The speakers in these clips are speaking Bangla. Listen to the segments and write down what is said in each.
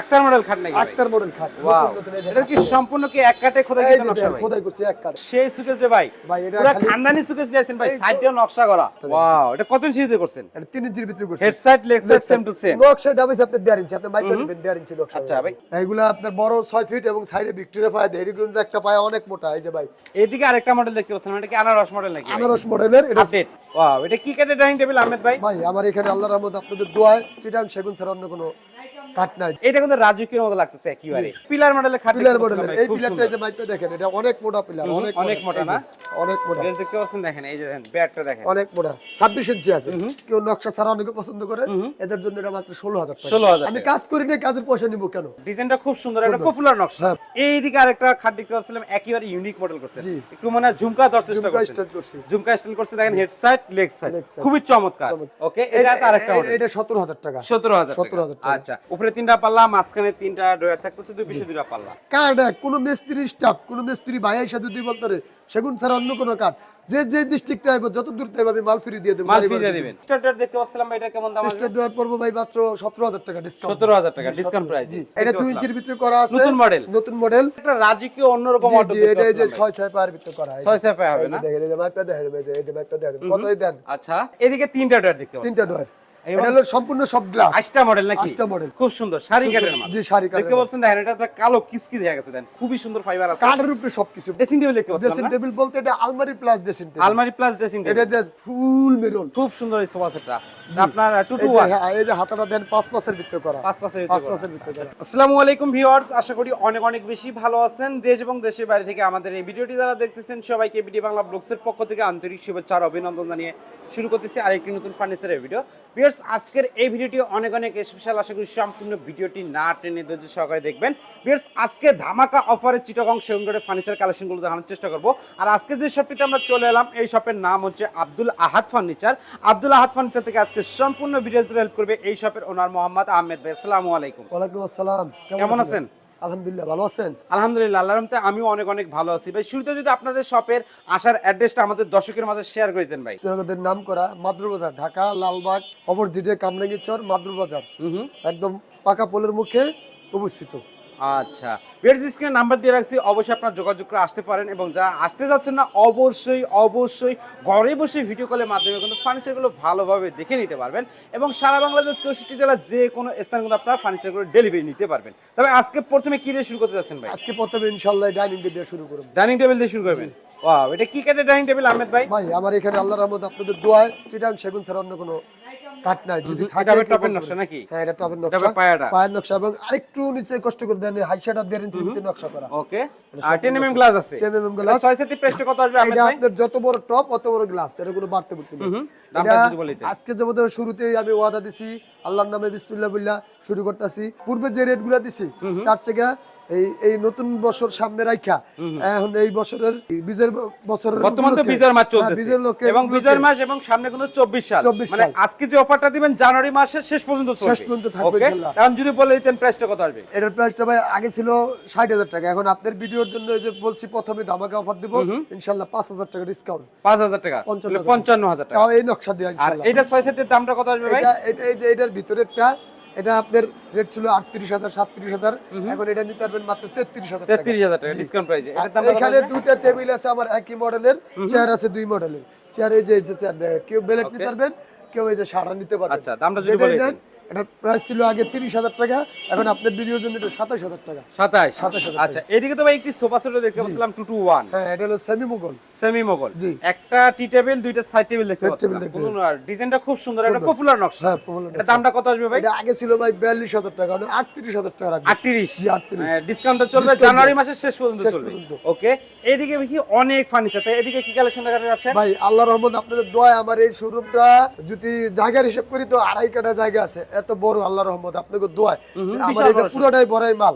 আক্তার মডেল খাট নাকি আক্তার মডেল খাট এটা কি সম্পূর্ণ কি এক কাটে খোদাই নকশা ভাই? খোদাই করছে এক কাঠ সেই সুকেস রে ভাই ভাই, এটা পুরো খানদানি সুকেস দিয়েছেন ভাই। সাইডটা নকশা করা। ওয়াও এটা কত ইঞ্চিতে করছেন? এটা তিন ইঞ্চির ভিতরে করছে। Head side leg side same to same নকশা ডাবিস ইঞ্চি আপনি দেড় ইঞ্চি নকশা আচ্ছা, ভাই। এইগুলা আপনার বড় ছয় ফিট এবং সাইডে ভিক্টোরিয়া পায়া দেয় এরকম একটা পায়া অনেক মোটা এই যে ভাই। এইদিকে আরেকটা মডেল দেখতে পাচ্ছেন এটা কি আনারস মডেল নাকি আনারস মডেলের এটা আপডেট ওয়াও এটা কি কাঠের ডাইনিং টেবিল আহমেদ ভাই? ভাই আমার এখানে আল্লাহর রহমত আপনাদের দোয়ায় চিটাং সেগুন ছাড়া অন্য কোনো কাঠ নাই এটা কিন্তু রাজকীয় মতো লাগতেছে একেবারে। পিলার মডেলের খাট পিলার মডেলের এই পিলারটা। যে মাইপে দেখেন এটা অনেক মোটা পিলার অনেক অনেক মোটা। না? অনেক মোটা। এই দেখতে পাচ্ছেন দেখেন এই যে দেখেন ব্যাটটা দেখেন। অনেক মোটা। ছাব্বিশ ইঞ্চি আছে। কেউ নকশা ছাড়া অনেকে পছন্দ করে। এদের জন্য এটা মাত্র ষোলো হাজার টাকা। 16,000 আমি কাজ করি না কাজের পয়সা নিবো কেন? ডিজাইনটা খুব সুন্দর একটা পপুলার নকশা। হ্যাঁ। এইদিকে আরেকটা খাট দেখতে পাচ্ছিলাম একেবারে ইউনিক মডেল করছে। একটু মানে ঝুমকা চেষ্টা করছি। ঝুমকা স্টাইল করছে দেখেন হেড সাইড লেগ সাইড খুবই চমৎকার। ওকে এটা আরেকটা এটা সতেরো হাজার টাকা। সতেরো হাজার 17,000 টাকা। আচ্ছা উপরে তিনটা পাল্লা মাঝখানে তিনটা ডয়ার থাকতেছে দুই পিছে পাল্লা। কোনো মিস্ত্রি স্টাফ কোনো মিস্ত্রি সেগুন ছাড়া অন্য কোনো কাঠ যে যে ডিস্ট্রিক্টে আইবো যত দূর থেকে আমি মাল ফ্রি দিয়ে দেবো মাল ফিরে দিবেন। স্টার্টার দেখতে পাচ্ছিলাম ভাই, এটা কেমন দাম পড়ব ভাই মাত্র সতেরো হাজার টাকা ডিসকাউন্ট সতেরো হাজার টাকা ডিসকাউন্ট প্রাইস এটা দুই ইঞ্চির ভিতরে করা আছে। নতুন মডেল নতুন মডেল। একটা রাজকীয় অন্যরকম অর্ডার জি এটা এই যে ছয় ছয় পায়ের ভিতরে করা এই যে- ছয় ছয় পায়ে হবে না? দেখেন এই যে মাইপটা দেখেন এই যে এই যে মাইপটা দেখেন কতই দেন। আচ্ছা এদিকে তিনটা ডয়ার দেখতে পাচ্ছি। তিনটা ডোর এটা হলো সম্পূর্ণ সব গ্লাস আটটা মডেল নাকি? আটটা model। খুব সুন্দর শাড়ি কাটের মাল। জি শাড়ি কাঠের দেখতে পাচ্ছেন দেখেন এটা কালো কিসকি দেখা গেছে দেন খুবই সুন্দর ফাইবার আছে। কাঠের উপরে সবকিছু। ড্রেসিং টেবিল দেখতে পাচ্ছেন ড্রেসিং টেবিল বলতে এটা আলমারি প্লাস ড্রেসিং টেবিল আলমারি প্লাস ড্রেসিং টেবিল এটা যে ফুল মেরুন খুব সুন্দর এই সোফা সেটটা আপনার টু টু এই যে ওয়ান এই যে হাতাটা দেন পাঁচ পাঁচের ভিতরে করা। পাঁচ পাঁচের ভিতরে পাঁচ করা। পাঁচের ভিতরে করা। আসসালামু আলাইকুম ভিউয়ার্স আশা করি অনেক অনেক বেশি ভালো আছেন। দেশ এবং দেশের বাইরে থেকে আমাদের এই ভিডিওটি যারা দেখতেছেন সবাইকে বিডি বাংলা ব্লগসের পক্ষ থেকে আন্তরিক শুভেচ্ছা আর অভিনন্দন জানিয়ে শুরু করতেছি আরেকটি নতুন ফার্নিচারের ভিডিও ভিউয়ার্স আজকের এই ভিডিওটি অনেক অনেক স্পেশাল আশা করি সম্পূর্ণ ভিডিওটি না টেনে ধৈর্য সহকারে দেখবেন। ভিউয়ার্স আজকে ধামাকা অফারে চিটাগং সেগুনগড়ের ফার্নিচার কালেকশনগুলো দেখানোর চেষ্টা করব। আর আজকে যে শপটিতে আমরা চলে এলাম এই শপের নাম হচ্ছে আব্দুল আহাদ ফার্নিচার আব্দুল আহাদ ফার্নিচার থেকে আজকে সম্পূর্ণ ভিডিওস হেল্প করবে এই শপের ওনার মোহাম্মদ আহমেদ ভাই। আসসালামু আলাইকুম। ওয়ালাইকুম আসসালাম। কেমন আছেন? আলহামদুলিল্লাহ ভালো আছেন? আলহামদুলিল্লাহ আল্লাহর রহমতে আমিও অনেক অনেক ভালো আছি। ভাই শুরুতে যদি আপনাদের শপের আসার অ্যাড্রেসটা আমাদের দর্শকের মাঝে শেয়ার করে দেন ভাই। জনগণের নাম করা মাদ্রু বাজার ঢাকা লালবাগ অপরজিটে কামরাঙ্গি চর মাদ্রু বাজার হুম। একদম পাকা পোলের মুখে অবস্থিত আচ্ছা। বেড স্ক্রিনে নাম্বার দিয়ে রাখছি অবশ্যই আপনারা যোগাযোগ করে আসতে পারেন এবং যারা আসতে যাচ্ছেন না অবশ্যই অবশ্যই ঘরে বসে ভিডিও কলের মাধ্যমে কিন্তু ফার্নিচারগুলো ভালোভাবে দেখে নিতে পারবেন এবং সারা বাংলাদেশের চৌষট্টি জেলার যে কোনো স্থানে কিন্তু আপনারা ফার্নিচারগুলো ডেলিভারি নিতে পারবেন। তবে আজকে প্রথমে কি দিয়ে শুরু করতে যাচ্ছেন ভাই? আজকে প্রথমে ইনশাল্লাহ ডাইনিং টেবিল দিয়ে শুরু করব ডাইনিং টেবিল দিয়ে শুরু করবেন? ওয়াও এটা কি কাঠের ডাইনিং টেবিল আহমেদ ভাই? ভাই আমার এখানে আল্লাহর রহমত আপনাদের দোয়ায় চিটাং সেগুন ছাড়া অন্য কোনো কাঠ নাই যদি থাকে টপের নকশা নাকি? হ্যাঁ এটা টপের নকশা। পায়াটা? পায়ের নকশা এবং আরেকটু নিচে কষ্ট করে দেন হাইশাটা দেড় ইঞ্চির ভিতরে নকশা করা। ওকে। আর 10 mm গ্লাস আছে? 10 mm glass। ছয় সাথে প্রেসটা কত আসবে এটা ভাই? আপনার যত বড় টপ অত বড় গ্লাস এটা কোনো বাড়তে বুঝতে হুম, দামটা এটা যদি বলে আজকে যেমন শুরুতেই আমি ওয়াদা দিছি আল্লাহর নামে বিসমিল্লাহ বললা শুরু করতেছি। পূর্বে যে রেটগুলা দিছি তার থেকে এই এই নতুন বছর সামনে রাইখা। এখন এই বছরের বীজের বছরের বর্তমান তো মাস হ্যাঁ, চলতেছে। এবং মাস এবং সামনে কিন্তু 24 সাল। মানে আজকে যে অফারটা দিবেন জানুয়ারি মাসের শেষ পর্যন্ত চলবে। শেষ পর্যন্ত থাকবে ইনশাআল্লাহ। এখন যদি বলে দিতেন প্রাইসটা কত আসবে? এটার প্রাইসটা ভাই আগে ছিল ষাট হাজার টাকা। এখন আপনার ভিডিওর জন্য এই যে বলছি প্রথমে ধামাকা অফার দিব। ইনশাল্লাহ পাঁচ হাজার টাকা ডিসকাউন্ট 5000 টাকা? পঞ্চান্ন হাজার। 55000 টাকা। এই নকশা দিয়ে আর এটা ছয় সেটের দামটা কত আসবে ভাই? এটা এটা এই যে এটার ভিতরেরটা এটা আপনার রেট ছিল আটত্রিশ হাজার সাতত্রিশ হাজার। এখন এটা নিতে পারবেন মাত্র তেত্রিশ হাজার তেত্রিশ 33000 টাকা ডিসকাউন্ট কত এখানে? দুইটা টেবিল আছে আমার একই মডেলের চেয়ার আছে দুই মডেলের চেয়ার এই যে এই যে চেয়ার কেউ বেলেট নিতে পারবেন কেউ এই যে সারা নিতে পারবেন। আচ্ছা, দামটা যদি বলেন এটার প্রাইস ছিল আগে তিরিশ হাজার টাকা এখন আপনার ভিডিওর জন্য এটা সাতাশ হাজার টাকা। 27 27,000 আচ্ছা এদিকে তো ভাই একটি সোফা সেটও দেখতে পাচ্ছিলাম 221 হ্যাঁ এটা হলো সেমি মুঘল সেমি মোগল জি। একটা টি টেবিল দুইটা সাইড টেবিল দেখতে পাচ্ছিলাম। আর ডিজাইনটা খুব সুন্দর একটা পপুলার নকশা। হ্যাঁ popular এটা দামটা কত আসবে ভাই? এটা আগে ছিল ভাই বিয়াল্লিশ হাজার টাকা মানে আটত্রিশ হাজার টাকা 38 জি, 38 ডিসকাউন্টটা চলবে জানুয়ারি মাসের শেষ পর্যন্ত চলবে। ওকে এইদিকে দেখি অনেক ফার্নিচার তাই এদিকে কি কালেকশন দেখাতে যাচ্ছে ভাই আল্লাহ রহমত আপনাদের দোয়ায় আমার এই শোরুমটা যদি জায়গার হিসাব করি তো আড়াই কাটা জায়গা আছে। এত বড় আল্লাহ রহমত আপনাকে দোয়াই আমার এটা পুরোটাই বড়াই মাল।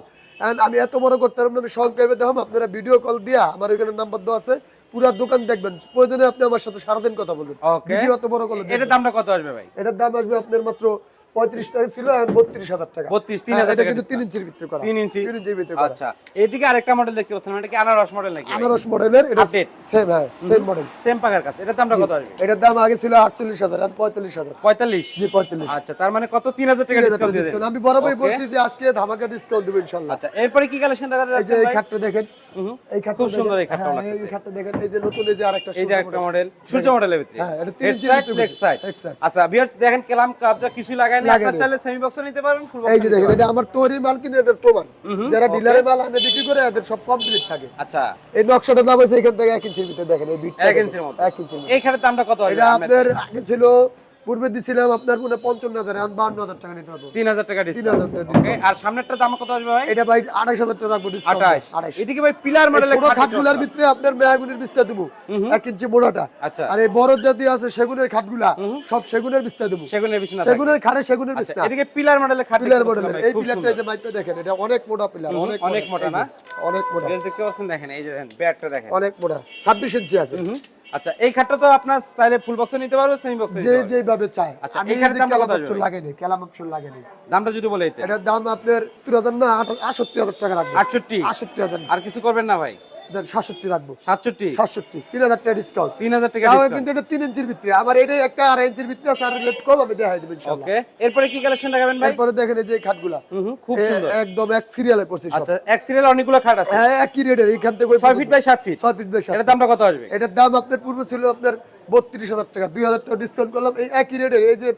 আমি এত বড় করতে পারব আমি সংক্ষেপে দেখো আপনারা ভিডিও কল দিয়া আমার ওইখানে নাম্বার দেওয়া আছে। পুরা দোকান দেখবেন প্রয়োজনে আপনি আমার সাথে সারাদিন কথা বলবেন। ভিডিও এত বড় এটার দামটা কত আসবে ভাই? এটার দাম আসবে আপনার মাত্র পঁয়ত্রিশ টাকা ছিল এখন বত্রিশ হাজার টাকা। 32, তিন হ্যাঁ, হাজার টাকা কিন্তু তিন ইঞ্চির ভিতরে করা। তিন ইঞ্চি? তিন ইঞ্চির ভিতরে আচ্ছা এইদিকে আরেকটা মডেল দেখতে পাচ্ছেন এটা কি আনারস মডেল নাকি? আনারস মডেলের এটা সেম হ্যাঁ সেম মডেল সেম পাকার কাছে দামটা কত আসবে? এটার দাম আগে ছিল আটচল্লিশ হাজার আর পঁয়তাল্লিশ হাজার। পঁয়তাল্লিশ? জি পঁয়তাল্লিশ। আচ্ছা তার মানে কত? তিন হাজার টাকা ডিসকাউন্ট। আমি বরাবরই বলছি যে আজকে ধামাকা ডিসকাউন্ট দেবো ইনশাল্লাহ। আচ্ছা এরপরে কি কালেকশন দেখা যাচ্ছে এই খাটটা দেখেন। এই খাটটা খুব সুন্দর এই খাটটাও হ্যাঁ, এই খাটটা দেখেন এই যে নতুন এই যে আরেকটা সূর্য মডেল সূর্য মডেলের ভিতরে। হ্যাঁ, এটা তিন ইঞ্চির ভিতরে। আচ্ছা ভিউয়ার্স দেখেন কেলাম কাবজা কিছু লাগায় আপনার চাইলে সেমি বক্স নিতে পারবেন ফুল এই যে দেখেন এটা আমার তৈরি মাল কিন্তু এটার প্রমাণ। যারা. ডিলারে মাল আনে বিক্রি করে এদের সব কমপ্লিট থাকে। আচ্ছা। এই নকশাটার দাম হয়েছে এখান থেকে এক ইঞ্চির ভিতরে দেখেন এই বিটটা ইঞ্চির মতো। ইঞ্চির। দামটা কত এটা আপনাদের আগে ছিল পূর্বে দিছিলাম আপনার মনে পঞ্চান্ন হাজার এখন বান্ন হাজার টাকা নিতে পারব। তিন হাজার টাকা তিন হাজার টাকা। আর সামনেরটার দাম কত আসবে ভাই? এটা ভাই আড়াইশ হাজার টাকা রাখব discount। আঠাশ। এদিকে ভাই পিলার মডেলের ছোট খাটগুলার ভিতরে আপনার মেয়াগুনের বিস্তার দেবো। এক ইঞ্চি মোড়াটা। আচ্ছা। আর এই বড় জাতি আছে সেগুনের খাটগুলা সব সেগুনের বিস্তার দেবো। সেগুনের থাকে। সেগুনের খাটে সেগুনের আচ্ছা বিস্তার। এদিকে পিলার মডেলের খাট পিলার মডেলের এই পিলারটা এই যে মাইপটা দেখেন এটা অনেক মোটা পিলার অনেক অনেক মোটা। না? অনেক মোটা। দেখতে পাচ্ছেন? দেখেন এই যে দেখেন ব্যাটটা দেখেন। অনেক মোটা। ছাব্বিশ ইঞ্চি আছে। আচ্ছা এই খাটটা তো আপনার চাইলে ফুল বক্স নিতে পারবে সেমি বক্স যে যেভাবে চাই আচ্ছা, এই যে দাম কত আসবে? লাগে ভাই? লাগেনি অপশন লাগে লাগেনি দামটা যদি বলে এটার দাম আপনার তিন হাজার না আট- আটষট্টি হাজার টাকা লাগবে আটষট্টি? আটষট্টি হাজার। আর কিছু করবেন না ভাই? সাতষট্টি রাখব। সাতষট্টি? সাতষট্টি তিন হাজার টাকা ডিসকাউন্ট তিন হাজার টাকা কিন্তু এটা তিন ইঞ্চির ভিতরে। আমার এটাই একটা আড়াই ইঞ্চির ভিতরে আছে আর রেট কম আমি দেখাই দেবো ওকে এরপরে কি কালেকশন দেখাবেন ভাই? এরপরে দেখেন এই যে খাটগুলা। খুব সুন্দর। একদম এক সিরিয়ালে করছি আচ্ছা এক সিরিয়ালে অনেকগুলো খাট আছে। হ্যাঁ, একই রেটের এইখান থেকে ওই ফিট বাই ফিট ছয় ফিট বাই সাত এটার দামটা কত আসবে? এটার দাম আপনার পূর্ব ছিল আপনার বত্রিশ হাজার টাকা দুই হাজার টাকা ডিসকাউন্ট করলাম। এই একই রেটের এই যে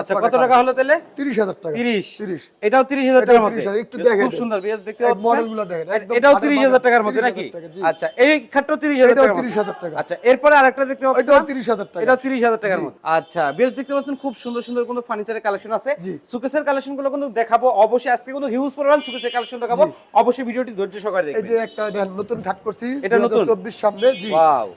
আচ্ছা কত টাকা হলো তাহলে? তিরিশ হাজার টাকা। তিরিশ? তিরিশ। এটাও তিরিশ হাজার টাকার 30,000 একটু দেখেন খুব সুন্দর বেশ দেখতে পাচ্ছেন। মডেলগুলো দেখেন, এটাও তিরিশ হাজার টাকার 30,000 নাকি? আচ্ছা এই খাটটাও তিরিশ হাজার এটাও টাকার তিরিশ হাজার টাকা। আচ্ছা এরপরে আরেকটা দেখতে এটাও তিরিশ হাজার টাকা। এটাও তিরিশ হাজার টাকার মধ্যে। আচ্ছা বেশ দেখতে পাচ্ছেন খুব সুন্দর সুন্দর কোনো ফার্নিচারের কালেকশন আছে। জি। সুকেসের কালেকশনগুলো কিন্তু দেখাবো। অবশ্যই আজকে কিন্তু হিউজ পরিমাণ সুকেসের কালেকশন দেখাবো। অবশ্যই ভিডিওটি ধৈর্য সহকারে এই যে একটা দেন নতুন খাট করছি এটা নতুন? চব্বিশ সামনে জি।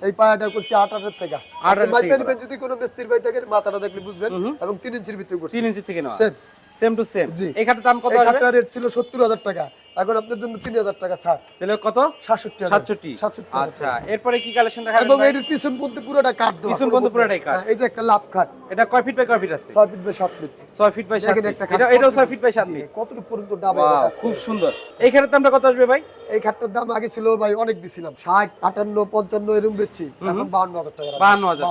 এই পায়াটা করছি আট আটের থেকে আট আটের মাইপে থেকে নিবেন যদি কোনো মিস্ত্রি ভাই থাকে মাথাটা দেখলে বুঝবেন এবং তিন ইঞ্চির ভিতরে করছি তিন ইঞ্চি থেকে নেওয়া। Same। সেম টু সেম এই খাটের দাম কত আসবে? খাটটার রেট ছিল সত্তর হাজার টাকা। এখন আপনার জন্য তিন হাজার টাকা ছাড় তাহলে কত? সাতষট্টি হাজার। সাতষট্টি। সাতষট্টি হাজার আচ্ছা এরপরে কি কালেকশন দেখাবেন এবং এর পিছন পর্যন্ত পুরোটা কাঠ দেওয়া পিছন পর্যন্ত পুরোটাই নেই। হ্যাঁ, এই যে একটা লাভ খাট। এটা কয় ফিট বাই কয় ফিট আছে? ছয় ফিট বাই সাত ফিট। ছয় ফিট বাই সাত ফিট। এটা এটাও কত- ফিট বাই সাত ফিট। কতটুকু পর্যন্ত ডাবে খুব সুন্দর। এই খাটের দামটা কত আসবে ভাই? এই খাটটার দাম আগে ছিল ভাই অনেক দিছিলাম। ষাট আটান্ন পঞ্চান্ন এরকম বেচছি এখন হাজার টাকা রাখব। হাজার। 52,000 টাকা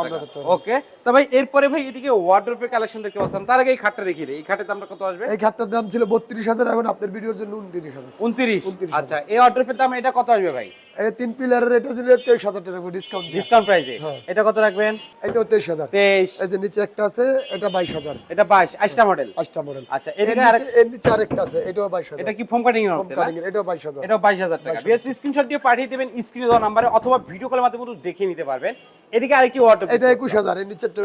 ওকে তো ভাই এরপরে ভাই এদিকে ওয়ার্ড্রোপের কালেকশন দেখতে পাচ্ছিলাম তার আগে এই খাটটা দেখি রে। এই খাটের দামটা কত আসবে? এই খাটটার দাম ছিল বত্রিশ হাজার এখন আপনার ভিডিওর জন্য উনত্রিশ হাজার। উনত্রিশ? আচ্ছা এই ওয়ার্ড্রোপের দাম এটা কত আসবে ভাই? এই তিন পিলারের এটা দিলে তেইশ হাজার টাকা ডিসকাউন্ট ডিসকাউন্ট প্রাইসে হ্যাঁ। এটা কত রাখবেন? এটাও তেইশ হাজার। তেইশ। এই যে নিচে একটা আছে এটা বাইশ হাজার। এটা বাইশ আইসটা মডেল পাঁচটা মডেল আচ্ছা এর এদিকে আরেক নিচে এর নিচে আরেকটা আছে এটাও বাইশ হাজার। এটা কি ফোম কাটিং এর কম মধ্যে না? কাটিং এটাও বাইশ হাজার। এটাও বাইশ হাজার টাকা। বিএস স্ক্রিনশট দিয়ে পাঠিয়ে দেবেন স্ক্রিনে দেওয়া নাম্বারে অথবা ভিডিও কলের মাধ্যমে কিন্তু দেখে নিতে পারবেন। এদিকে আরেকটি এটা এর নিচেরটা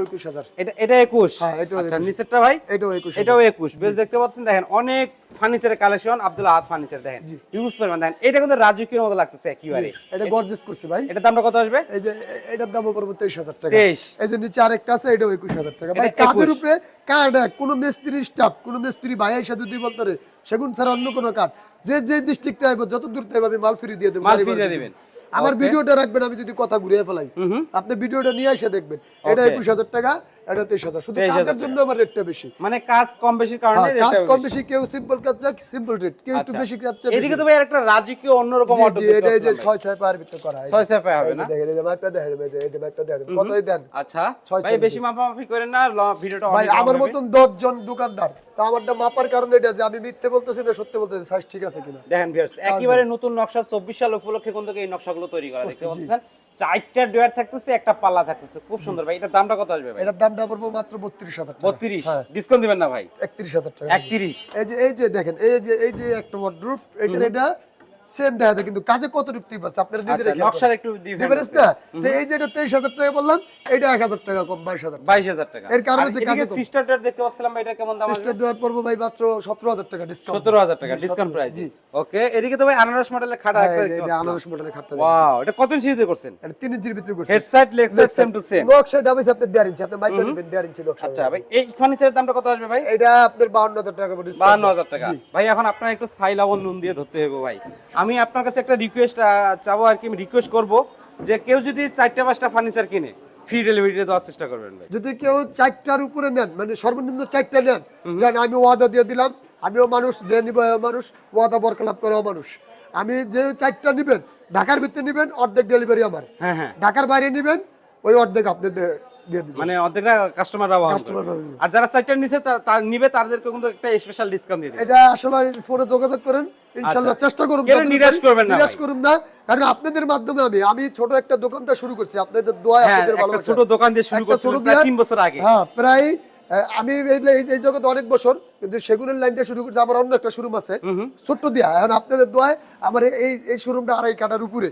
এটা এটা হ্যাঁ, আচ্ছা ভাই? এটাও একুশ এটাও একুশ। বেশ দেখতে পাচ্ছেন দেখেন অনেক ফার্নিচারের কালেকশন আব্দুল আহাদ ফার্নিচার দেখেন। ইউজ পরিমাণ দেখেন এটা কিন্তু রাজকীয় মতো লাগতেছে একেবারে এটা গর্জেস করছি ভাই। এটা দামটা কত আসবে? এই যে এটার দাম পড়বে টাকা। 23 এই যে নিচে আরেকটা আছে এটাও একুশ হাজার টাকা। ভাই কাজের উপরে কার্ড কোনো মিস্ত্রি স্টাফ কোনো মিস্ত্রি ভাই এসে যদি বলতে সেগুন ছাড়া অন্য কোনো কার্ড যে যে ডিস্ট্রিক্টে আইব যত দূর তাই আমি মাল ফ্রি দিয়ে দেবো মাল দিয়ে দিবেন। আমার ভিডিওটা রাখবেন আমি যদি কথা ঘুরিয়ে ফেলাই। আপনি ভিডিওটা নিয়ে এসে দেখবেন। এটা একুশ হাজার টাকা এটা তেইশ হাজার। শুধু কাজের জন্য আমার রেটটা বেশি। মানে কাজ কম কারণে হ্যাঁ, কাজ কম বেশি। বেশি কেউ সিম্পল কাজ চায় সিম্পল রেট কেউ একটু আচ্ছা। বেশি কাজ চায় এদিকে তো ভাই একটা রাজকীয় অন্যরকম অর্ডার এটা এই যে ছয় ছয় পায়ের ভিতরে করা। হয়। ছয় ছয় পায়ে হবে না? দেখেন, এই মাপটা দেখেন, এই যে- এই মাপটা দেখেন। কতই দেন? আচ্ছা। ভাই বেশি মাপামাপি করেন না ভিডিওটা ভাই আমার। মতন দশ জন দোকানদার। তা আমারটা মাপার কারণে এটা যে আমি মিথ্যে বলতেছি না সত্যি বলতেছি সাইজ ঠিক আছে কিনা। দেখেন ভিউয়ার্স একেবারে নতুন নকশা 24 সাল উপলক্ষে কিন্তু এই নকশাগুলো তৈরি করা। দেখতে পাচ্ছেন চারটা ডয়ার থাকতেছে একটা পাল্লা থাকতেছে। খুব সুন্দর ভাই এটার দামটা কত আসবে ভাই? এটার দামটা পড়ব মাত্র বত্রিশ হাজার বত্রিশ? 32 হ্যাঁ। ডিসকাউন্ট দিবেন না ভাই? একত্রিশ হাজার টাকা। 31 এই যে এই যে দেখেন এই যে এই যে একটা ওয়ার্ড্রোব এটা এটা সেম দেখা যায় কিন্তু কাজে কত টিপ আছে? আপনারা নিজেরা আচ্ছা নকশার একটু ডিফারেন্স না? তো এই যে এটা তেইশ হাজার টাকা বললাম এটা এক হাজার টাকা কম বাইশ হাজার টাকা। 22000 টাকা। এর কারণ হচ্ছে কাজে কম। সিস্টারটার দেখতে পাচ্ছিলাম ভাই এটা কেমন দাম সিস্টার দেওয়ার পড়ব ভাই মাত্র সতেরো হাজার টাকা ডিসকাউন্ট 17000 টাকা ডিসকাউন্ট প্রাইস। ওকে এদিকে তো ভাই আনারস মডেলের খাটা হ্যাঁ, একটা দেখতে এটা আনারস মডেলের খাটটা ওয়াও এটা কত ইঞ্চিতে করছেন? এটা তিন ইঞ্চির ভিতরে করছে। Head side leg side same to same নকশা ডাবে আপনি দেড় ইঞ্চি আপনি মাইপে নেবেন দেড় ইঞ্চি নকশা আচ্ছা ভাই এই ফার্নিচারের দামটা কত আসবে ভাই? এটা আপনার বাউন্ন হাজার টাকা করে discount। বাহান্ন হাজার টাকা। ভাই এখন আপনার একটু ছাই লবণ নুন দিয়ে ধরতে হবে ভাই। আমি আপনার কাছে একটা রিকোয়েস্ট চাবো আর কি আমি রিকোয়েস্ট করব যে কেউ যদি চারটা পাঁচটা ফার্নিচার কিনে ফ্রি ডেলিভারি দেওয়ার চেষ্টা করবেন ভাই। যদি কেউ চারটার উপরে নেন মানে সর্বনিম্ন চারটা নেন যেন আমি ওয়াদা দিয়ে দিলাম আমিও মানুষ যে নিব মানুষ ওয়াদা বরকলাপ করেও মানুষ। আমি যে চারটা নিবেন ঢাকার ভিতরে নিবেন অর্ধেক ডেলিভারি আমার। হ্যাঁ হ্যাঁ। ঢাকার বাইরে নিবেন ওই অর্ধেক আপনাদের মানে অর্ধেকটা কাস্টমার ব্যবহার আর যারা সাইটটা নিছে তার নিবে তাদেরকে কিন্তু একটা স্পেশাল ডিসকাউন্ট দিয়ে এটা আসলে ফোনে যোগাযোগ করেন আচ্ছা। চেষ্টা করব নিরাশ করবেন না নিরাশ করুন না কারণ আপনাদের মাধ্যমে আমি আমি ছোট একটা দোকানটা শুরু করছি আপনাদের দোয়া হ্যাঁ আপনাদের ভালোবাসা। ছোট দোকান দিয়ে শুরু করছি প্রায় দিয়ে- তিন বছর আগে। হ্যাঁ প্রায় আমি এই জগতে অনেক বছর কিন্তু সেগুনের লাইনটা শুরু করছি আমার অন্য একটা শোরুম আছে। ছোট্ট দিয়া এখন আপনাদের দোয়ায় আমার এই এই শোরুমটা আড়াই কাটার উপরে।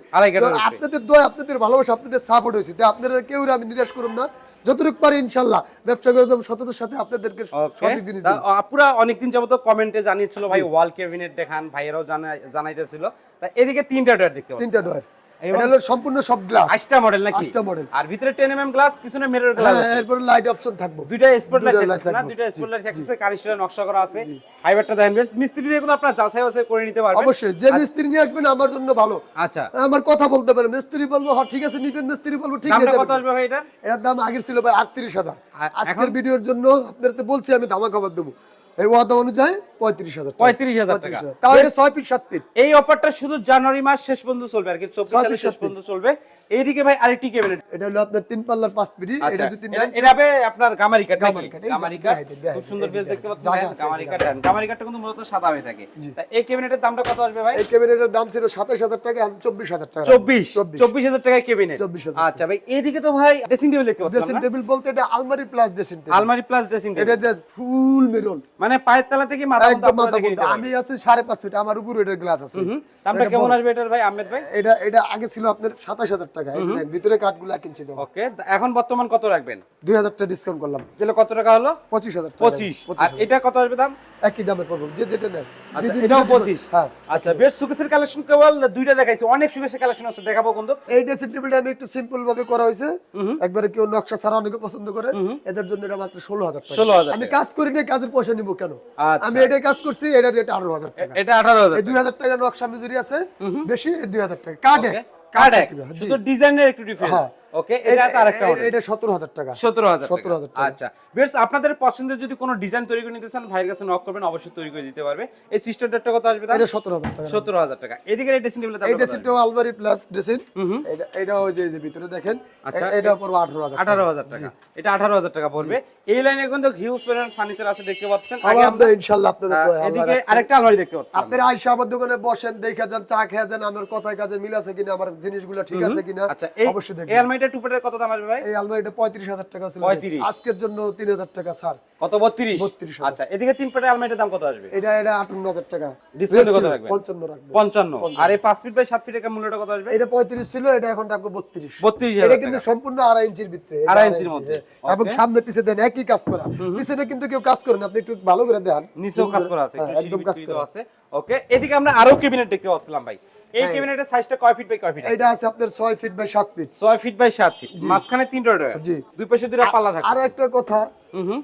আপনাদের দোয়ায় আপনাদের ভালোবাসা আপনাদের সাপোর্ট হয়েছে। আপনারা কেউ আমি নিরাশ করুন না। যতটুকু পারি ইনশাল্লাহ ব্যবসা করে সততার সাথে আপনাদেরকে সঠিক জিনিস দিবো। পুরা অনেকদিন যাবত কমেন্টে জানিয়েছিল ভাই ওয়াল ক্যাবিনেট দেখান ভাইয়েরাও জানা- জানাইতেছিল। তা এদিকে তিনটা ডয়ার দেখতে তিনটা ডোয়ার এটা হলো সম্পূর্ণ সব গ্লাস আটটা মডেল নাকি? আটটা model। আর ভিতরে 10 এমএম গ্লাস পিছনে মিরর গ্লাস আছে। লাইট অপশন থাকব। দুইটা স্পট লাইট দুইটা না দুইটা স্পট লাইট থাকছে কারিশটা নকশা করা আছে। ফাইবারটা দেন বেশ মিস্ত্রি দিয়ে আপনারা যাচাই বাছাই করে নিতে পারবেন। অবশ্যই যে মিস্ত্রি নিয়ে আসবেন আমার জন্য ভালো। আচ্ছা। আমার কথা বলতে পারে মিস্ত্রি বলব হ্যাঁ ঠিক আছে নিবেন মিস্ত্রি বলব ঠিক আছে। কত আসবে ভাই এটা এটার দাম আগের ছিল ভাই আটত্রিশ হাজার। আজকের ভিডিওর জন্য আপনার তো বলছি আমি ধামা খাবার দেবো। এই ওয়াদা অনুযায়ী পঁয়ত্রিশ হাজার টাকা। 35,000 টাকা। 35,000 ছয় ফিট সাত ফিট এই অফারটা শুধু জানুয়ারি মাস শেষ পর্যন্ত চলবে আর কি চব্বিশ সালের শেষ পর্যন্ত চলবে। এইদিকে ভাই আরেকটি ক্যাবিনেট এটা হলো আপনার তিন পাল্লার পাঁচ পিটি এটা যদি নেন এটা হবে আপনার গামারি কাঠ গামারি এই গামারি দেখাই খুব সুন্দর বেশ দেখতে পাচ্ছেন গামারি দেন। গামারি কাঠটা কিন্তু মূলত সাদা হয়ে থাকে। তা এই ক্যাবিনেটের দামটা কত আসবে ভাই? এই ক্যাবিনেটের দাম ছিল সাতাশ হাজার টাকা আমি চব্বিশ হাজার টাকা। চব্বিশ। চব্বিশ। চব্বিশ হাজার টাকায় ক্যাবিনেট 24,000 আচ্ছা ভাই এইদিকে তো ভাই ড্রেসিং টেবিল দেখতে পাচ্ছেন ড্রেসিং টেবিল বলতে এটা আলমারি প্লাস ড্রেসিং টেবিল আলমারি প্লাস ড্রেসিং টেবিল এটা ফুল মেরুন মানে পায়ের তলা থেকে মাথা একদম মাথা। আমি আছি সাড়ে পাঁচ ফিট আমার উপর এটা গ্লাস আছে। দামটা কেমন আসবে এটার ভাই আহমেদ ভাই? এটা এটা আগে ছিল আপনার সাতাশ হাজার টাকা। ভিতরে কাঠগুলো কিনছি ওকে এখন বর্তমান কত রাখবেন? দুই হাজার টাকা ডিসকাউন্ট করলাম। তাহলে কত টাকা হলো? পঁচিশ হাজার পঁচিশ। আর এটা কত আসবে দাম? একই দামে পড়ব যে যেটা নেন। আচ্ছা এটাও পঁচিশ। হ্যাঁ আচ্ছা বেশ সুকেসের কালেকশন কেবল দুইটা দেখাইছি। অনেক সুকেসের কালেকশন আছে দেখাবো কিন্তু এই ড্রেসিং টেবিলটা আমি একটু সিম্পল ভাবে করা হয়েছে। একবারে কেউ নকশা ছাড়া অনেকে পছন্দ করে। এদের জন্য এটা মাত্র ষোলো হাজার টাকা। 16,000 আমি কাজ করি না কাজের পয়সা নিবো কেন? আচ্ছা। আমি এটাই কাজ করছি এটা রেট আঠারো হাজার টাকা। এটা আঠারো হাজার দুই হাজার টাকা নকশা মজুরি আছে বেশি দুই হাজার টাকা। কাটে জি। শুধু ডিজাইনের একটু ডিফারেন্স। ওকে এটা তো আরেকটা এটা- এটা সতেরো হাজার টাকা। সতেরো হাজার সতেরো হাজার টাকা। আচ্ছা। বেশ আপনাদের পছন্দের যদি কোনো ডিজাইন তৈরি করে নিতে চান ভাইয়ের কাছে নক করবেন অবশ্যই তৈরি করে দিতে পারবে। এই কত আসবে এটা সতেরো হাজার টাকা। সতেরো হাজার টাকা। এদিকে এই ড্রেসিং এই আসবে? ড্রেসিংটাও আলমারি প্লাস ড্রেসিং এটা এটা ওই যে ভিতরে দেখেন আচ্ছা, এটা পড়ব আঠারো হাজার আঠারো হাজার টাকা। এটা আঠারো হাজার টাকা পড়বে। এই লাইনে কিন্তু হিউজ পরিমাণ ফার্নিচার আছে দেখতে পাচ্ছেন। আগে আমরা আপনার আপনাদের এদিকে আরেকটা আলমারি দেখতে পাচ্ছেন আপনারা আইসা আমার দোকানে বসেন দেখে যান চা খেয়ে যান আমার কথায় কাজে মিল আছে কিনা আমার জিনিসগুলো ঠিক আছে কিনা আচ্ছা এই অবশ্যই কত দাম আসবে ভাই? এই আলমারিটা টাকা ছিল। 35 আজকের জন্য তিন হাজার টাকা ছাড় কত? বত্রিশ? 32,000 আচ্ছা এদিকে তিন পেটের আলমারিটার দাম কত আসবে? এটা এটা আটান্ন হাজার টাকা। Discount এ Rate কত রাখবেন? আর এই ফিট বাই ফিটের মূল্যটা কত আসবে? এটা পঁয়ত্রিশ ছিল এটা এখন রাখব বত্রিশ। বত্রিশ এটা কিন্তু সম্পূর্ণ আড়াই ইঞ্চির ভিতরে। আড়াই ইঞ্চির মধ্যে। হ্যাঁ। এবং সামনে পিছে দেন একই কাজ করা। পিছনে কিন্তু কেউ কাজ করেন আপনি একটু ভালো করে দেন। নিচেও কাজ করা আছে হ্যাঁ, একদম কাজ করা। আছে। ওকে এদিকে আমরা আরও ক্যাবিনেট দেখতে পাচ্ছিলাম ভাই। এই ক্যাবিনেটের সাইজটা কয় ফিট বাই কয় ফিট এটা আছে আপনার ছয় ফিট বাই সাত ফিট ছয় ফিট বাই সাত ফিট মাঝখানে তিনটা জি। দুই পাশে দুটো পাল্লা থাকে আর একটা কথা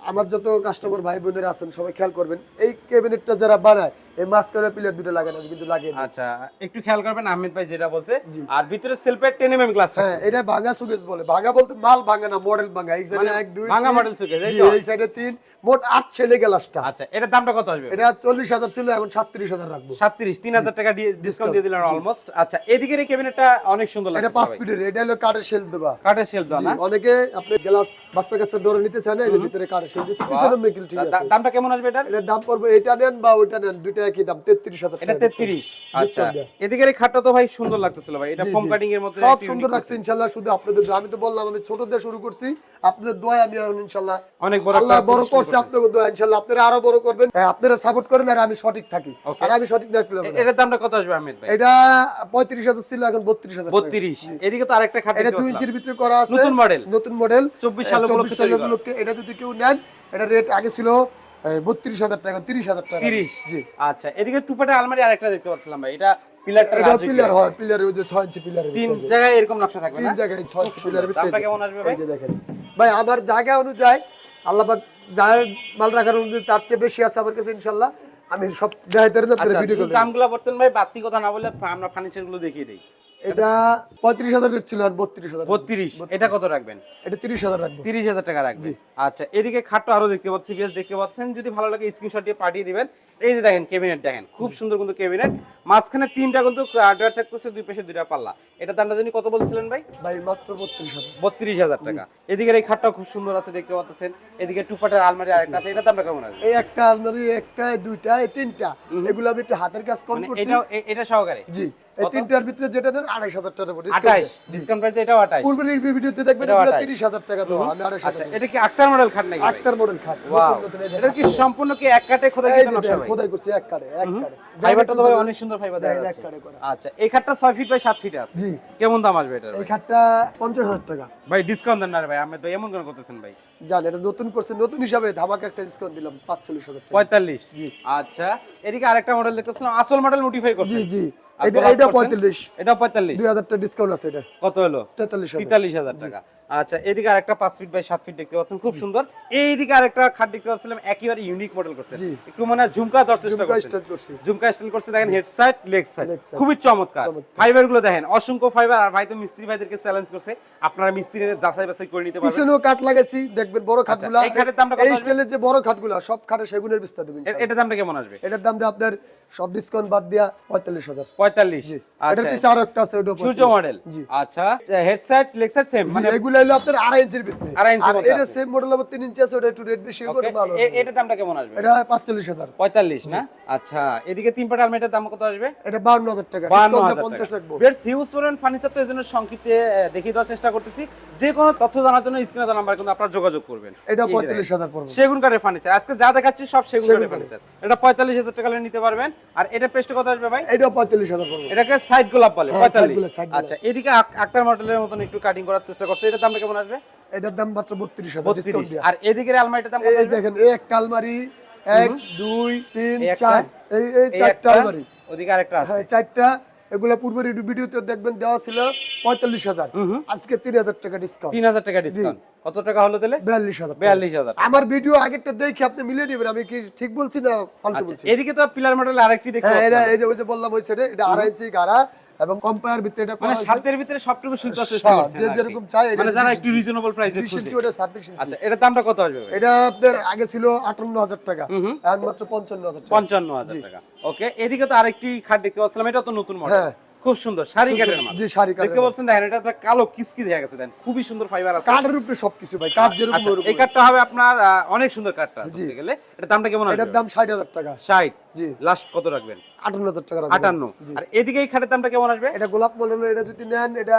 আমার যত কাস্টমার ভাই বোনেরা আছেন সবাই খেয়াল করবেন এই ক্যাবিনেটটা যারা বানায় এই মাঝখানে পিলার দুটো লাগানো আমি কিন্তু দিই। আচ্ছা একটু খেয়াল করবেন আহমেদ ভাই যেটা বলছে। আর ভিতরে সেলফের টেন এম এম গ্লাস হ্যাঁ এটা ভাঙা সুগেজ বলে। ভাঙা বলতে মাল ভাঙা না মডেল ভাঙা। এই সাইডে মানে এক দুই ভাঙা তিন, model suitcase, এই সাইডে তিন। মোট আট ছেলে গ্লাসটা আচ্ছা এটার দামটা কত আসবে? এটা চল্লিশ হাজার ছিল এখন সাতত্রিশ হাজার রাখব। সাতত্রিশ তিন হাজার টাকা ডিসকাউন্ট দিয়ে দিলেন অলমোস্ট আচ্ছা এদিকের এই ক্যাবিনেটটা অনেক সুন্দর এটা লাগছে পাঁচ ভাই। ফিটের এটা হলো কাঠের শেল দেবা কাঠের শেল না? অনেকে আপনি গ্লাস বাচ্চা কাচ্চা ডোরে নিতে চান না, ভিতরে দিচ্ছে পিছনে মেকিল ঠিক আছে। দামটা কেমন আসবে এটার? এটার দাম পড়বে এটা নেন বা ওইটা নেন দুইটা একই দাম এটা টাকা তেত্রিশ। আচ্ছা। discount এদিকের এই খাটটা তো ভাই সুন্দর লাগতেছিল ভাই এটা কাটিং এর মধ্যে সব সুন্দর রাখছে ইনশাল্লাহ শুধু আপনাদের আমি তো বললাম আমি ছোট দিয়ে শুরু করছি আপনাদের দোয়া আমি এখন ইনশাল্লাহ অনেক বড় আল্লাহ বড় করছে আপনাদের দোয়া ইনশাল্লাহ আপনারা আরও বড় করবেন। হ্যাঁ, আপনারা সাপোর্ট করেন আর আমি সঠিক থাকি। আর আমি সঠিক না। এটার দামটা কত আসবে আহমেদ ভাই? এটা পঁয়ত্রিশ হাজার ছিল এখন বত্রিশ হাজার। টাকা। বত্রিশ। এদিকে তো আরেকটা খাট এটা দেখতে দুই ইঞ্চির ভিতরে করা আছে। নতুন মডেল নতুন মডেল 24 সাল উপলক্ষে সাল তৈরি করা। উপলক্ষে। এটা যদি কেউ নেন এটা রেট আগে ছিল বত্রিশ হাজার টাকা তিরিশ হাজার টাকা। তিরিশ? জি। আচ্ছা এদিকে টুপাটা আলমারি আরেকটা দেখতে পাচ্ছিলাম ভাই এটা এটা পিলার হয় পিলার ওই যে ছয় ইঞ্চি পিলার তিন জায়গায় এরকম নকশা থাকবে তিন জায়গায় ছয় ইঞ্চি পিলার দামটা কেমন আসবে ভাই? দেখেন। ভাই আমার জায়গা অনুযায়ী আল্লাহ যা মাল রাখার অনুযায়ী তার চেয়ে বেশি আছে আমার কাছে ইনশাল্লাহ। আমি সব দেখাইতে পারি না আচ্ছা ভিডিও দামগুলো বর্তমান ভাই বাড়তি কথা না বলে আমরা ফার্নিচারগুলো দেখিয়ে দিই। এটা পঁয়ত্রিশ হাজার ছিল আর বত্রিশ হাজার। বত্রিশ এটা কত রাখবেন? এটা তিরিশ হাজার রাখব। তিরিশ হাজার টাকা রাখবে আচ্ছা এদিকে খাটটা আরও দেখতে পাচ্ছি বেশ দেখতে পাচ্ছেন। যদি ভালো লাগে স্ক্রিনশট দিয়ে পাঠিয়ে দিবেন। এই যে দেখেন কেবিনেট দেখেন। খুব সুন্দর কিন্তু কেবিনেট মাঝখানে তিনটা কিন্তু ডয়ার থাকতেছে দুই পাশে দুইটা পাল্লা। এটা দামটা জানি কত বলছিলেন ভাই? ভাই মাত্র বত্রিশ হাজার। বত্রিশ হাজার টাকা। এদিকের এই খাটটা খুব সুন্দর আছে দেখতে পাচ্ছেন। এদিকে টুপাটের আলমারি আরেকটা আছে। এটা দামটা কেমন আছে? এই একটা আলমারি একটা দুইটা তিনটা। এগুলো আমি একটু হাতের কাজ কম মানে করছি। এটা এটা সহকারে? জি। এই তিনটার ভিতরে যেটা নেন আড়াইশ হাজার ডিসকাউন্ট প্রাইস এটাও পূর্বের রিভিউ ভিডিওতে দেখবেন 28 তিরিশ হাজার টাকা আমি আড়াইশ আচ্ছা হাজার এটা কি আক্তার মডেল খাট নাকি আক্তার মডেল খাট এটা কি সম্পূর্ণ কি এক কাটে খোদাই করে করছি এক কারে এক কারে ফাইবারটা তো ভাই অনেক সুন্দর ফাইবার দেখেন, এক যাচ্ছে কারে। আচ্ছা এই খাটটা 6 ফিট বাই 7 ফিট আছে। জি। কেমন দাম আসবে এটা এই খাটটা পঞ্চাশ হাজার টাকা। ভাই ডিসকাউন্ট দেন না ভাই আহমেদ ভাই এমন কেন করতেছেন ভাই? জান এটা নতুন করছে নতুন হিসাবে ধামাকা একটা ডিসকাউন্ট দিলাম পাঁচচল্লিশ হাজার টাকা। 45 জি। আচ্ছা এদিকে আরেকটা মডেল দেখতেছিলাম আসল মডেল নোটিফাই করছে। জি জি। এটা এটা করছেন? পঁয়তাল্লিশ। এটা 45 দুই হাজার টাকা ডিসকাউন্ট আছে এটা। কত হলো? তেতাল্লিশ হাজার। 43000 টাকা। আচ্ছা এদিকে আরেকটা 5 ফিট বাই 7 ফিট দেখতে পাচ্ছেন খুব সুন্দর। এইদিকে আরেকটা খাট দেখতে পাচ্ছিলাম একেবারে ইউনিক মডেল করছেন জি। একটু মনে হয় ঝুমকা দেওয়ার চেষ্টা করছি। ঝুমকা স্টাইল করছে দেখেন হেড সাইড লেগ সাইড খুবই চমৎকার। ফাইবারগুলো দেখেন অসংখ্য ফাইবার আর ভাই তো মিস্ত্রি ভাইদেরকে চ্যালেঞ্জ করছে। আপনারা মিস্ত্রির যাচাই বাছাই করে নিতে পারবেন। পিছনেও কাঠ লাগাইছি দেখবেন বড় খাটগুলা। এই খাটের দামটা এই স্টাইলের যে বড় খাটগুলা সব খাটে সেগুনের বিস্তার দেবেন এটার দামটা কেমন আসবে? এটার দামটা আপনার সব ডিসকাউন্ট বাদ দিয়া পঁয়তাল্লিশ হাজার। পঁয়তাল্লিশ। এটার আচ্ছা। পিছে আরও একটা আছে সূর্য মডেল আচ্ছা। Head side leg side same মানে এগুলো হলো আপনার আড়াই ইঞ্চির ভিতরে। আড়াই মধ্যে এটা সেম মডেল আবার তিন ইঞ্চি আছে ওটা একটু রেট বেশি হবে ভালো এ- এটার দামটা কেমন আসবে? এটা পাঁচচল্লিশ হাজার। পঁয়তাল্লিশ না? আচ্ছা এদিকে তিন আলমারিটার দাম কত আসবে? এটা বাউন্ন হাজার টাকা। হাজার পঞ্চাশ টাকা। রাখব। বেশ হিউজ পরিমাণ ফার্নিচার তো এই জন্য সংক্ষিপ্তে দেখিয়ে দেওয়ার চেষ্টা করতেছি। যে কোনো তথ্য জানার জন্য স্ক্রিনে দেওয়া নাম্বার কিন্তু আপনারা যোগাযোগ করবেন। এটা পঁয়তাল্লিশ হাজার পড়বে। সেগুন কাঠের ফার্নিচার আজকে যা দেখাচ্ছি সব সেগুন কাঠের। ফার্নিচার এটা পঁয়তাল্লিশ হাজার টাকা নিতে পারবেন। আর এটা পেস্ট কত আসবে ভাই? এটা পঁয়তাল্লিশ হাজার পড়বে। এটাকে সাইড গোলাপ বলে হ্যাঁ, পঁয়তাল্লিশ। আচ্ছা এদিকে আক- আক্তার মডেলের মতন একটু কাটিং করার চেষ্টা করছে। এটার দামটা কেমন আসবে? এটার দাম মাত্র বত্রিশ হাজার ডিসকাউন্ট আর এদিকের আলমারিটার দাম এই দেখেন এই একটা আলমারি এক দুই তিন চার। এই এই চারটা আলমারি। ওদিকে আরেকটা আছে। হ্যাঁ চারটা। এগুলা পূর্বের ভিডিওতে দেখবেন দেওয়া ছিল পঁয়তাল্লিশ হাজার। আজকে তিন হাজার টাকা ডিসকাউন্ট তিন হাজার টাকা ডিসকাউন্ট কত টাকা হলো তাহলে? বিয়াল্লিশ হাজার বিয়াল্লিশ হাজার আমার ভিডিও আগেরটা দেখে আপনি মিলিয়ে নেবেন আমি কি ঠিক বলছি না ফালতু আচ্ছা বলছি? এদিকে তো পিলার মডেল আরেকটি দেখতে হ্যাঁ এটা ওই যে বললাম ওই সাইডে এটা আড়াই ইঞ্চি গাড়া এবং কম্পায়ার ভিতরে এটা মানে সাতের ভিতরে সবটুকু সুবিধা হ্যাঁ, যে যেরকম চায় এটা মানে যারা একটু রিজনেবল প্রাইসে খুঁজে। ওটা ছাব্বিশ ইঞ্চি। আচ্ছা এটার দামটা কত আসবে এটা আপনার আগে ছিল আটান্ন হাজার টাকা এখন মাত্র পঞ্চান্ন হাজার টাকা। পঞ্চান্ন হাজার টাকা। ওকে এদিকে তো আরেকটি খাট দেখতে পাচ্ছিলাম এটা তো নতুন মডেল হ্যাঁ। খুব সুন্দর শাড়ি কাঠের মাল। জি শাড়ি কাঠের দেখতে পাচ্ছেন দেখেন এটা তো কালো কিচকি দেখা গেছে দেখেন খুবই সুন্দর ফাইবার আছে। কাঠের উপরে সবকিছু ভাই কাঠ যেরকম আচ্ছা ওরকম। এই কাঠটা হবে আপনার অনেক সুন্দর কাঠটা বলতে গেলে। এটা দামটা কেমন আসবে? এটার দাম ষাট হাজার টাকা। 60 জি। লাস্ট কত রাখবেন? আটান্ন হাজার টাকা রাখব। 58 আর এদিকে এই খাটের দামটা কেমন আসবে? এটা গোলাপ মডেল এটা যদি নেন এটা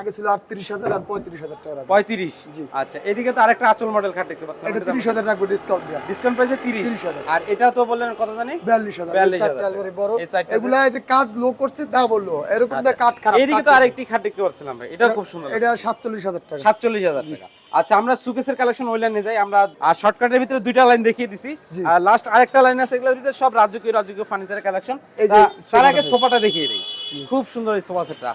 আগে ছিল আটত্রিশ হাজার আর পঁয়ত্রিশ হাজার টাকা রাখব। 35 জি। আচ্ছা এদিকে তো আরেকটা আচল মডেল খাট দেখতে পাচ্ছেন। এটা তিরিশ হাজার রাখব ডিসকাউন্ট দেওয়া ডিসকাউন্ট প্রাইসে 30 30,000 আর এটা তো বললেন কত জানি? বিয়াল্লিশ হাজার 42,000 চারটা বড়। এগুলা যে কাজ লো করছে তা বলল। এরকম কাঠ খারাপ এদিকে তো আরেকটি খাট দেখতে পাচ্ছিলাম ভাই এটা খুব সুন্দর এটা সাতচল্লিশ হাজার টাকা। সাতচল্লিশ হাজার টাকা আচ্ছা আমরা সুকেসের কালেকশন ওই লাইনে যাই। আমরা শর্টকাটের ভিতরে দুইটা লাইন দেখিয়ে দিছি। আর লাস্ট আরেকটা লাইন আছে এগুলোর ভিতরে সব রাজকীয় রাজকীয় ফার্নিচারের কালেকশন এই যে তার আগে সোফাটা দেখিয়ে দিই। খুব সুন্দর এই সোফা সেটটা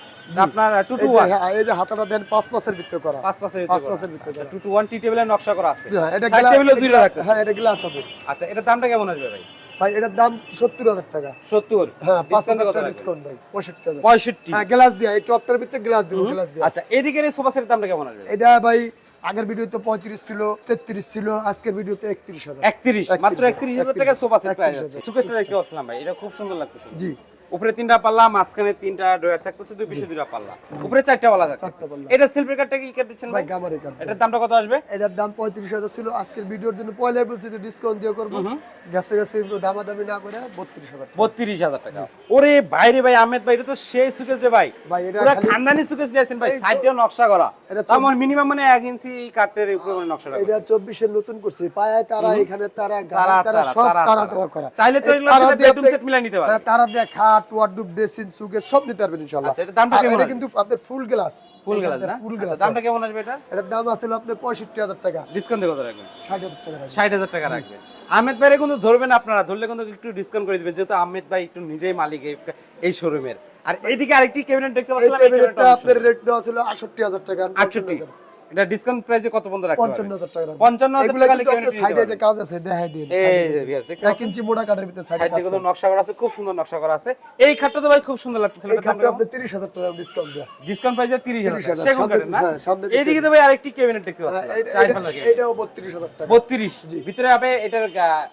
আপনার টু টু ওয়ান হ্যাঁ, এই যে হাতাটা দেন পাঁচ মাসের ভিতরে করা। পাঁচ পাঁচের পাঁচ পাঁচের ভিতরে করা। টু টু ওয়ান টি টেবিলের নকশা করা আছে। হ্যাঁ, এটা সাইড গ্লা- টেবিলও দুইটা রাখতেছে। হ্যাঁ এটা গ্লাস হবে। আচ্ছা এটার দামটা কেমন আসবে ভাই? ভাই এটার দাম সত্তর হাজার টাকা। সত্তর? হ্যাঁ পাঁচ হাজার টাকা ডিসকাউন্ট ভাই পঁয়ষট্টি হাজার। পঁয়ষট্টি। হ্যাঁ গ্লাস দিয়ে এই টপটার ভিতরে গ্লাস দিব গ্লাস দিয়ে। আচ্ছা এদিকের এই সোফা সেটের দামটা কেমন আসবে? এটা ভাই আগের ভিডিওতে পঁয়ত্রিশ ছিল তেত্রিশ ছিল আজকের ভিডিওতে একত্রিশ হাজার। একত্রিশ মাত্র একত্রিশ হাজার টাকা সোফা সেট প্রাইস 31,000 আছে সুকেসটা দেখতে পাচ্ছিলাম ভাই এটা খুব সুন্দর লাগতেছে। জি। উপরে তিনটা পাল্লা মাঝখানে তিনটা ডয়ার থাকতেছে দুই পিছে দুইটা পাল্লা। উপরে চারটা পাল্লা থাকছে। এটা সিলভার কার্ডটা কি কাট দিচ্ছেন ভাই গামারি কাঠ এটার দামটা কত আসবে? এটার দাম পঁয়ত্রিশ হাজার ছিল। আজকের ভিডিওর জন্য পয়লা বলছি যে ডিসকাউন্ট দিয়ে করব। গ্যাসে গ্যাসে দামাদামি না করে বত্রিশ হাজার টাকা। বত্রিশ হাজার টাকা। ওরে বাইরে ভাই আহমেদ ভাই এটা তো সেই সুকেস রে ভাই। ভাই এটা পুরো খানদানি সুকেস নিয়েছেন ভাই সাইডেও নকশা করা। এটা আমার মিনিমাম মানে এক ইঞ্চি কাঠের উপরে মানে নকশা করা। এটা চব্বিশের নতুন করছি। পায়ে তারা এখানে তারা গায়ে তারা সব তারা। দেওয়া করা। চাইলে তো তারা সাথে bedroom আপনি- মিলাই নিতে। হ্যাঁ, তারা দিয়ে খাট ওয়ার্ডরোব ড্রেসিং সুকেস সব পারবেন ইনশাআল্লাহ। আচ্ছা, এটার দামটা কেমন এটা কিন্তু আপনার ফুল গ্লাস। ফুল গ্লাস না? ফুল আচ্ছা, গ্লাস দামটা কেমন আসবে এটা? এটার দাম আছে পঁয়ষট্টি হাজার টাকা। ডিসকাউন্ট কত রাখবেন? ষাট হাজার টাকা রাখবেন। ষাট হাজার টাকা রাখবেন। আহমেদ ভাইরে কিন্তু ধরবেন আপনারা ধরলে কিন্তু একটু ডিসকাউন্ট করে দিবেন। যেহেতু আহমেদ ভাই একটু নিজেই মালিক এই- শোরুমের আর এইদিকে আরেকটি ক্যাবিনেট দেখতে পাচ্ছিলাম এই ক্যাবিনেটটা আপনার রেট দেওয়া ছিল আটষট্টি হাজার টাকা আটষট্টি? এটা ডিসকাউন্ট প্রাইসে কত পর্যন্ত রাখতে পারবেন হাজার টাকা রাখব। পঞ্চান্ন হাজার এগুলা টাকা কিন্তু cabinet সাইডে যে কাজ আছে দেখাই দিন এই যে viewers, দেখতে এক ইঞ্চি মোটা কাঠের ভিতরে সাইডে কাজ করা। নকশা করা আছে খুব সুন্দর নকশা করা আছে। এই খাটটা তো ভাই খুব সুন্দর লাগতেছে এই খাটটা আপনি তিরিশ হাজার টাকা ডিসকাউন্ট দেওয়া ডিসকাউন্ট প্রাইসে 30000 টাকা। সেগুন কাঠের না? হ্যাঁ, এইদিকে তো ভাই আরেকটি ক্যাবিনেট দেখতে হ্যাঁ, পাচ্ছি চার এটাও টাকা। জি। ভিতরে হবে এটার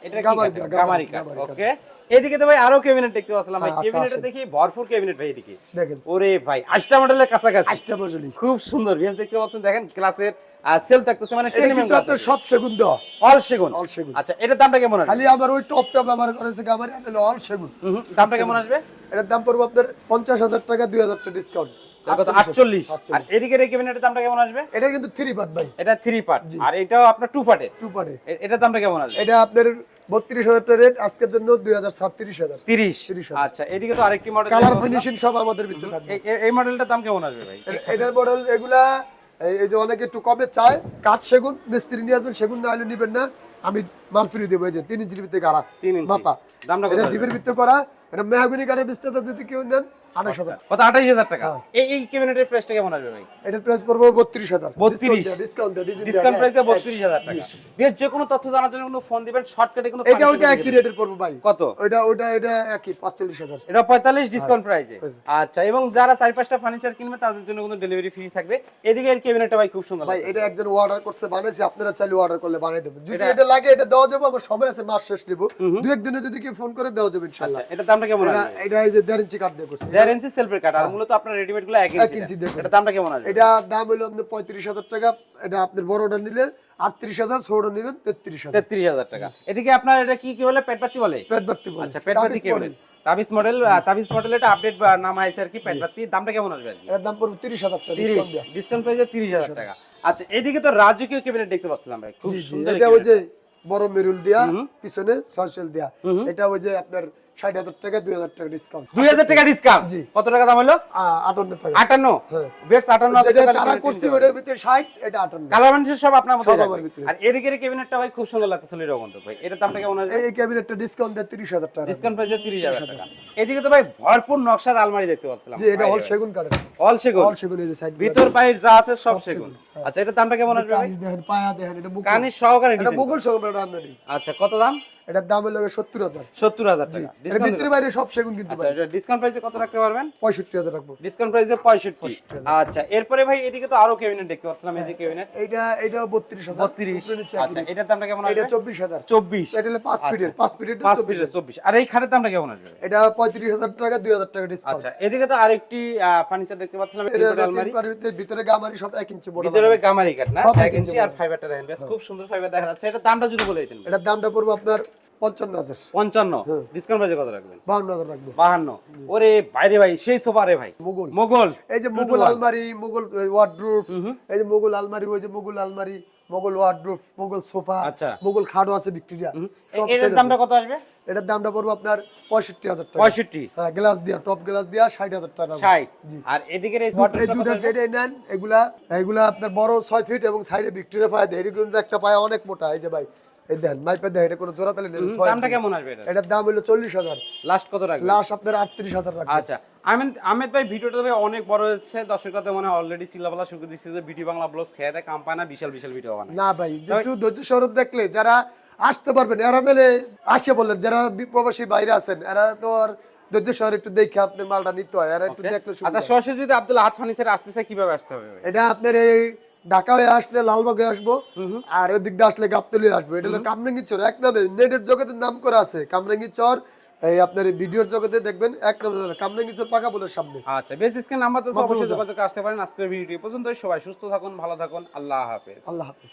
এটার কি গামারি। ওকে এদিকে তো ভাই আরও ক্যাবিনেট দেখতে পাচ্ছিলাম ভাই। হ্যাঁ। দেখি ভরপুর ক্যাবিনেট ভাই এদিকে। দেখেন। ওরে ভাই আষ্টা মডেলের কাছাকাছি। আটটা বছরই খুব সুন্দর ভিউজ দেখতে পাচ্ছেন দেখেন ক্লাসের সেল থাকতেছে মানে কিন্তু আপনার সব সেগুন দেওয়া। অল সেগুন। অল সেগুন। আচ্ছা এটার দামটা কেমন আসবে? খালি আমার ওই টপটা ব্যবহার করেছে গামারি আপনার অল সেগুন। দামটা কেমন আসবে? এটার দাম পড়বে আপনার টাকা দুই হাজার টাকা ডিসকাউন্ট আটচল্লিশ। আর এদিকে দামটা কেমন আসবে? এটা কিন্তু থ্রি পার্ট ভাই। এটা থ্রি পার্ট আর এটাও আপনার টু পার্টের টু পার্টে এটার দামটা কেমন আসবে? এটা আপনার বত্রিশ হাজার টাকা রেট আজকের জন্য দুই হাজার সাতত্রিশ হাজার। তিরিশ। 30,000 আচ্ছা এদিকে তো আরেকটি মডেল কালার ফিনিশিং সব আমাদের ভিতরে থাকবে। এই মডেলটার দাম কেমন আসবে ভাই? এটার মডেল এগুলা এই- যে অনেকে একটু কমে চায় কাঠ সেগুন মিস্ত্রি নিয়ে আসবেন সেগুন না হলে নিবেন না। আমি মাল ফ্রি দেবো এই যে তিন ইঞ্চির ভিতরে গাড়া। মাপা। দামটা এটা? ডিবের ভিতরে করা এটা মেহাগুনি কাঠের বিস্তারিত যদি কেউ নেন আঠাশ হাজার। কত? আঠাইশ হাজার টাকা। এই এই ক্যাবিনেটের প্রাইসটা কেমন আসবে ভাই? এটার প্রাইস পড়বে বত্রিশ হাজার। 32 ডিসকাউন্ট ডিসকাউন্ট প্রাইসে বত্রিশ হাজার টাকা। বেশ যে কোনো তথ্য জানার জন্য কিন্তু ফোন দিবেন শর্টকাটে কিন্তু এটা ওইটা একই রেটের পড়বে ভাই। কত? ওইটা ওইটা এটা একই পাঁচচল্লিশ হাজার। এটা পঁয়তাল্লিশ ডিসকাউন্ট প্রাইসে আচ্ছা এবং যারা চার পাঁচটা ফার্নিচার কিনবে তাদের জন্য ডেলিভারি ফ্রি থাকবে। এদিকে এর ক্যাবিনেটটা ভাই খুব সুন্দর ভাই এটা একজন অর্ডার করছে বানাইছে আপনারা চাইলে অর্ডার করলে বানিয়ে দেবেন। যদি এটা লাগে এটা দেওয়া যাবে আমার সময় আছে মাস শেষ নিব। দু একদিনে যদি কেউ ফোন করে দেওয়া যাবে ইনশাল্লাহ আচ্ছা, এটার দামটা কেমন এটা এটা এই যে দেড় ইঞ্চি কাঠ দিয়ে করছে। দেড় ইঞ্চি সেলফের কাট আর মূলত আপনার রেডিমেডগুলো এক এক ইঞ্চি ইঞ্চি দেখুন। এটার দামটা কেমন আসবে? এটা দাম হলো আপনার পঁয়ত্রিশ হাজার টাকা। এটা আপনার বড় অর্ডার নিলে আটত্রিশ হাজার ছোট নিবেন তেত্রিশ হাজার। তেত্রিশ হাজার টাকা। এদিকে আপনার এটা কি কি বলে? পেট পাতি বলে? পেট ভর্তি বলে। আচ্ছা পেট পাতি তাবিজ কি বলে? তাবিজ মডেল তাবিজ মডেল এটা আপডেট নাম আছে আর কি পেট পাতি দামটা কেমন আসবে এটার দাম পড়বে তিরিশ হাজার টাকা। ডিসকাউন্ট প্রাইসে তিরিশ হাজার টাকা। আচ্ছা এদিকে তো রাজকীয় ক্যাবিনেট দেখতে পাচ্ছিলাম ভাই। খুব সুন্দর এটা ওই যে বড় মেরুল দিয়া পিছনে ছয়শল দিয়া। এটা ওই যে আপনার ষাট হাজার টাকা দুই হাজার টাকা ডিসকাউন্ট দুই হাজার টাকা ডিসকাউন্ট জি। কত টাকা দাম হলো? আটান্ন টাকা। আটান্ন? হ্যাঁ। আটান্ন হাজার টাকা তারা করছে ওটার ভিতরে ষাট এটা আটান্ন। কালার মানুষের সব আপনার মধ্যে সব থাকবে। আমার ভিতরে। আর এদিকের ক্যাবিনেটটা ভাই খুব সুন্দর লাগতেছিল এরকম তো ভাই এটার দামটা কেমন এই ক্যাবিনেটটা ডিসকাউন্ট দেয় তিরিশ হাজার টাকা। ডিসকাউন্ট প্রাইসে তিরিশ হাজার টাকা। এদিকে তো ভাই ভরপুর নকশার আলমারি দেখতে পাচ্ছিলাম। এটা অল সেগুন কাঠের। অল সেগুন। অল সেগুন এই যে সাইড ভিতর যা আছে সব সেগুন আচ্ছা এটার দামটা কেমন আসবে ভাই? কানি দেখেন পায়া দেখেন এটা মুকুল। কানি সহকারে এটা মুকুল সহকারে আমদানি আচ্ছা কত দাম? এটার দাম হলো সত্তর হাজার। সত্তর হাজার টাকা। ভিতরে বাইরে সব সেগুন কিন্তু আচ্ছা ডিসকাউন্ট প্রাইসে কত রাখতে পারবেন? পঁয়ষট্টি হাজার রাখব। ডিসকাউন্ট প্রাইসে পঁয়ষট্টি। আচ্ছা এরপরে ভাই এদিকে তো আরও ক্যাবিনেট দেখতে পাচ্ছিলাম এই যে ক্যাবিনেট এইটা এটা বত্রিশ হাজার। বত্রিশ। আচ্ছা এটার দামটা কেমন এটা চব্বিশ হাজার। চব্বিশ। এটা হলো পাঁচ ফিটের পাঁচ ফিটের পাঁচ পিসের চব্বিশ। আর এই খাটের দামটা কেমন আসবে? এটা পঁয়ত্রিশ হাজার টাকা দুই হাজার টাকা ডিসকাউন্ট আচ্ছা এদিকে তো আরেকটি ফার্নিচার দেখতে পাচ্ছিলাম এটা ভিতরে- গামারি সব এক ইঞ্চি বড় ভিতরে গামারি। কাঠ না? এক ইঞ্চি আর ফাইবারটা দেখেন বেশ খুব সুন্দর ফাইবার দেখা যাচ্ছে। এটা দামটা যদি বলে দিতেন। এটার দামটা পড়বে আপনার পঞ্চান্ন হাজার। পঞ্চান্ন? ডিসকাউন্ট প্রাইসে কত রাখবেন? বাহান্ন হাজার রাখব। বাহান্ন। ওরে বাইরে ভাই সেই সোফা রে ভাই। মুঘল। মোগল এই যে মুঘল আলমারি মুঘল ওয়ার্ড্রুফ এই যে মুঘল আলমারি ওই যে মুঘল আলমারি মুঘল ওয়ার্ড্রুফ মুঘল সোফা আচ্ছা। মুঘল খাটও আছে ভিক্টোরিয়া এটার দামটা কত আসবে? এটার দামটা পড়বে আপনার পঁয়ষট্টি হাজার টাকা। পঁয়ষট্টি। হ্যাঁ গ্লাস দিয়া টপ গ্লাস দিয়া ষাট হাজার টাকা ষাট। আর এই দুটা নেন এগুলা এগুলা আপনার বড় ছয় ফিট এবং সাইডে ভিক্টোরিয়া পায়া। দেয় একটা পায়া অনেক মোটা। এই যে ভাই এই মাইপে দেয় এটা কোনো জোড়া তালে নেই দামটা কেমন আসবে এটা? এটার দাম হলো চল্লিশ হাজার। লাস্ট কত রাখবে লাস্ট আপনার আটত্রিশ হাজার আচ্ছা আহমেদ ভাই ভিডিওটা ভাই অনেক বড় হচ্ছে দর্শকরা তো মানে অলরেডি চিল্লাপালা শুরু দিচ্ছে যে ভিডিও বাংলা ব্লগস খেয়ে দেয় কাম্পানা বিশাল বিশাল ভিডিও বানায়। না ভাই একটু ধৈর্য দেখলে যারা আসতে পারবেন এরা মেলে আসে বললেন যারা প্রবাসী বাইরে আছেন এরা তো আর ধৈর্য শহর একটু দেখে আপনি মালটা নিতে হয় এরা একটু দেখলে আচ্ছা সরাসরি যদি আব্দুল হাত ফার্নিচার আসতে চায় কীভাবে আসতে হবে এটা আপনার এই ঢাকা হয়ে আসলে লালবাগে আসব আর ওদিক দিয়ে আসলে গাবতলি আসব। এটা হলো কামরাঙ্গি চর। এক নামে নেটের জগতের নাম করা আছে কামরাঙ্গি চর। এই আপনার ভিডিওর জগতে দেখবেন এক নম্বর কামরাঙ্গি চর পাকা বলের সামনে। আচ্ছা বেশ স্ক্রিন নাম্বার তো অবশ্যই যোগাযোগ আসতে পারেন। আজকের ভিডিও পর্যন্ত সবাই সুস্থ থাকুন ভালো থাকুন। আল্লাহ হাফেজ। আল্লাহ হাফিজ।